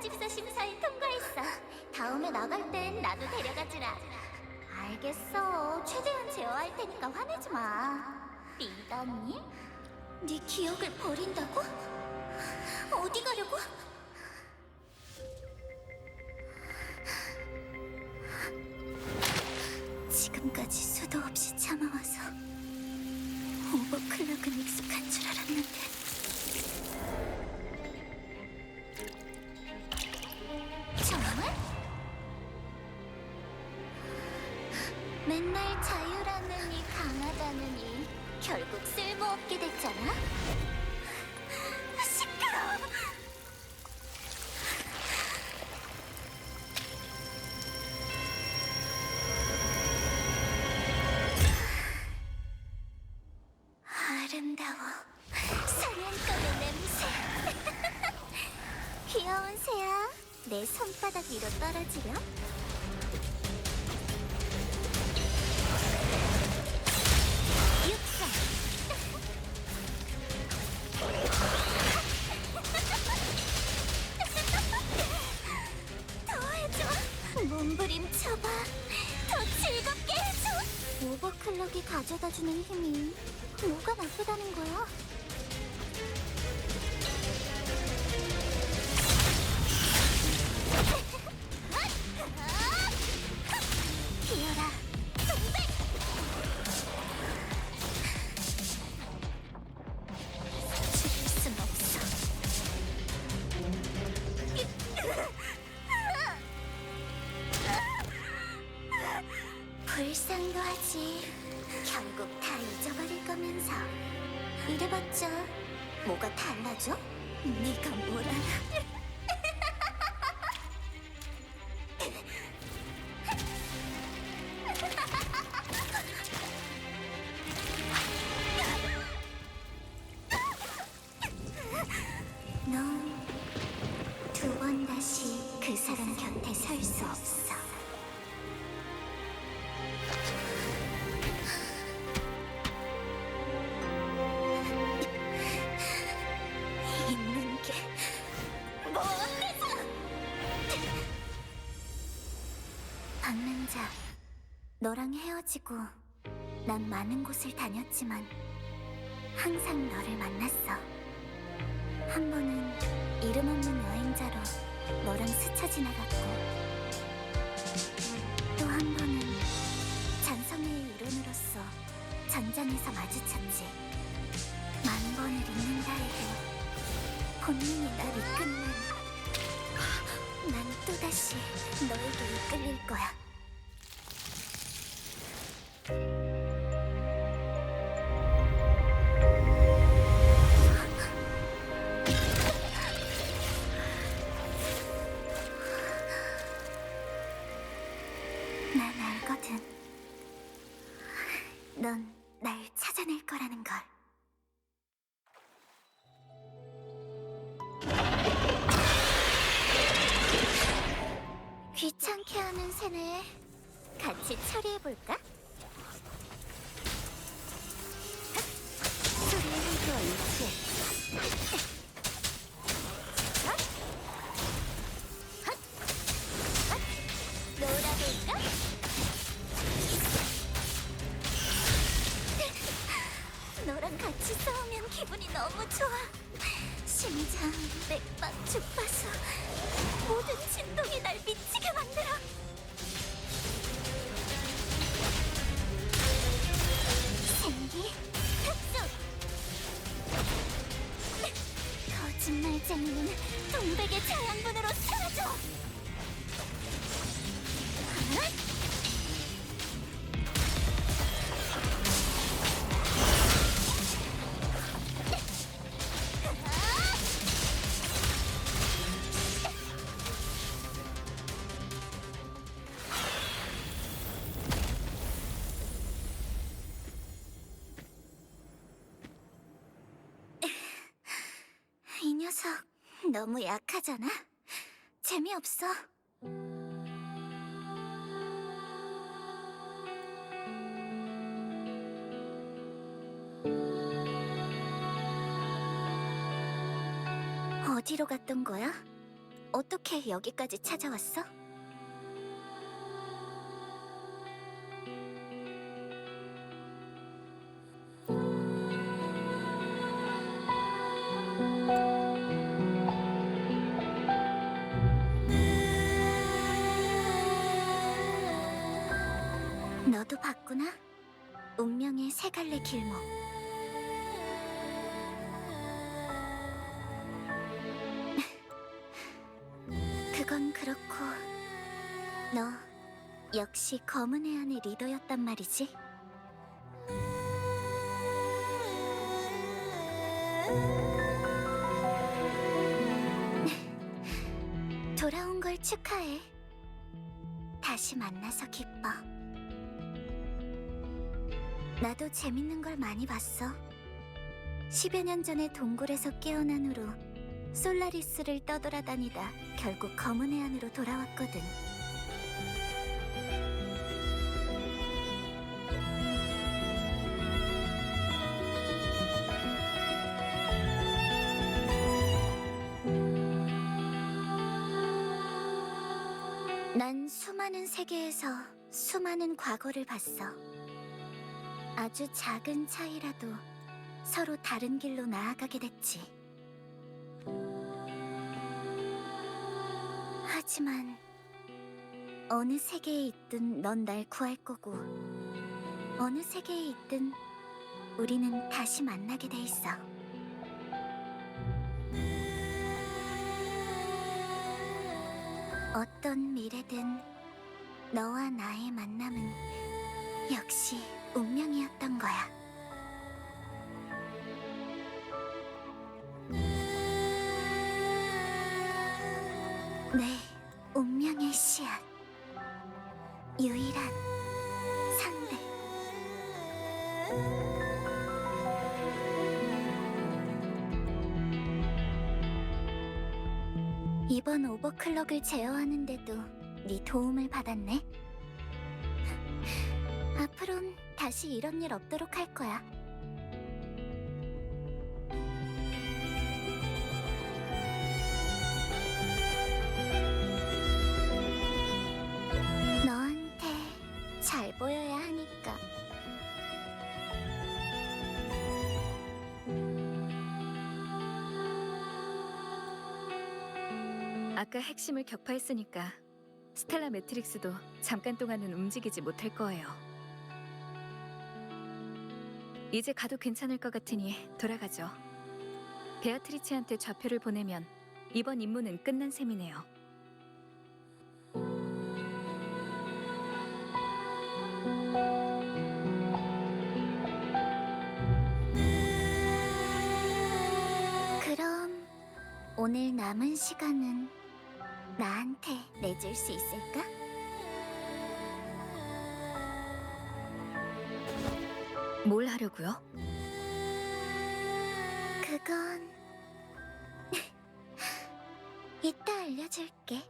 사집사 심사에 통과했어. 다음에 나갈 땐 나도 데려가주라. 알겠어. 최대한 제어할 테니까 화내지 마. 믿었니? 네 기억을 버린다고? 어디 가려고? 지금까지 수도 없이 참아와서 오버클럭은 익숙한 줄 알았는 귀여운 새야. 내 손바닥 위로 떨어지렴. 육상. 더 해줘. 몸부림쳐봐. 더 즐겁게 해줘. 오버클럭이 가져다주는 힘이 뭐가 나쁘다는 거야? 불쌍도 하지. 결국 다 잊어버릴 거면서. 이래봤자 뭐가 달라져? 네가 뭘 알아? 넌 두 번 다시 그 사람 곁에 설 수 없어. 너랑 헤어지고 난 많은 곳을 다녔지만 항상 너를 만났어. 한 번은 이름 없는 여행자로 너랑 스쳐 지나갔고 또 한 번은 잔성의 일원으로서 전장에서 마주쳤지. 만 번을 잊는다 해도 본능이 날 이끈다니. 난 또다시 너에게 이끌릴 거야. 새네. 같이 처리해볼까? 소리의 휘두어 일치. 녀석 너무 약하잖아. 재미없어. 어디로 갔던 거야? 어떻게 여기까지 찾아왔어? 너도 봤구나? 운명의 세 갈래 길목. 그건 그렇고 너 역시 검은 해안의 리더였단 말이지? 돌아온 걸 축하해. 다시 만나서 기뻐. 나도 재밌는 걸 많이 봤어. 10여 년 전에 동굴에서 깨어난 후로 솔라리스를 떠돌아다니다 결국 검은 해안으로 돌아왔거든. 난 수많은 세계에서 수많은 과거를 봤어. 아주 작은 차이라도 서로 다른 길로 나아가게 됐지. 하지만 어느 세계에 있든 넌 날 구할 거고 어느 세계에 있든 우리는 다시 만나게 돼 있어. 어떤 미래든 너와 나의 만남은 역시 운명이었던 거야. 네, 운명의 씨앗. 유일한 상대. 이번 오버클럭을 제어하는데도 네 도움을 받았네. 다시 이런 일 없도록 할 거야. 너한테 잘 보여야 하니까. 아까 핵심을 격파했으니까 스텔라 매트릭스도 잠깐 동안은 움직이지 못할 거예요. 이제 가도 괜찮을 것 같으니 돌아가죠. 베아트리치한테 좌표를 보내면 이번 임무는 끝난 셈이네요. 그럼 오늘 남은 시간은 나한테 내줄 수 있을까? 뭘 하려고요? 그건 이따 알려줄게.